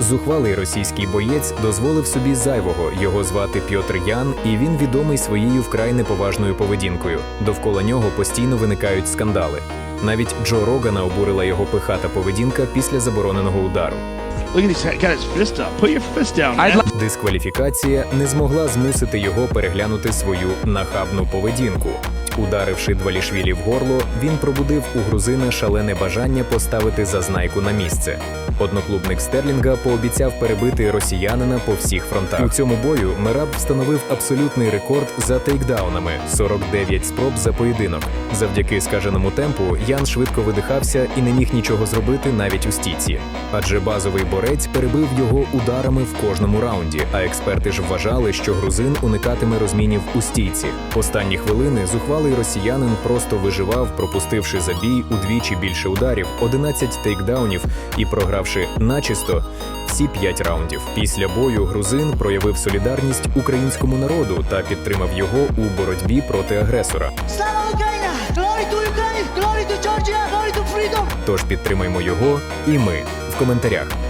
Зухвалий російський боєць дозволив собі зайвого. Його звати Пьотр Ян, і він відомий своєю вкрай неповажною поведінкою. Довкола нього постійно виникають скандали. Навіть Джо Рогана обурила його пихата поведінка після забороненого удару. Дискваліфікація не змогла змусити його переглянути свою нахабну поведінку. Ударивши Двалішвілі в горло, він пробудив у грузина шалене бажання поставити зазнайку на місце. Одноклубник Стерлінга пообіцяв перебити росіянина по всіх фронтах. У цьому бою Мераб встановив абсолютний рекорд за тейкдаунами 49 спроб за поєдинок. Завдяки скаженому темпу Ян швидко видихався і не міг нічого зробити навіть у стійці. Адже базовий борець перебив його ударами в кожному раунді. А експерти ж вважали, що грузин уникатиме розмінів у стійці. Останні хвилини зухвалий росіянин просто виживав, пропустивши забій удвічі більше ударів, 11 тейкдаунів і програвши начисто всі п'ять раундів. Після бою грузин проявив солідарність українському народу та підтримав його у боротьбі проти агресора. Слава Україна! Glory to Ukraine! Glory to Georgia! Glory to freedom! Тож підтримаймо його і ми в коментарях.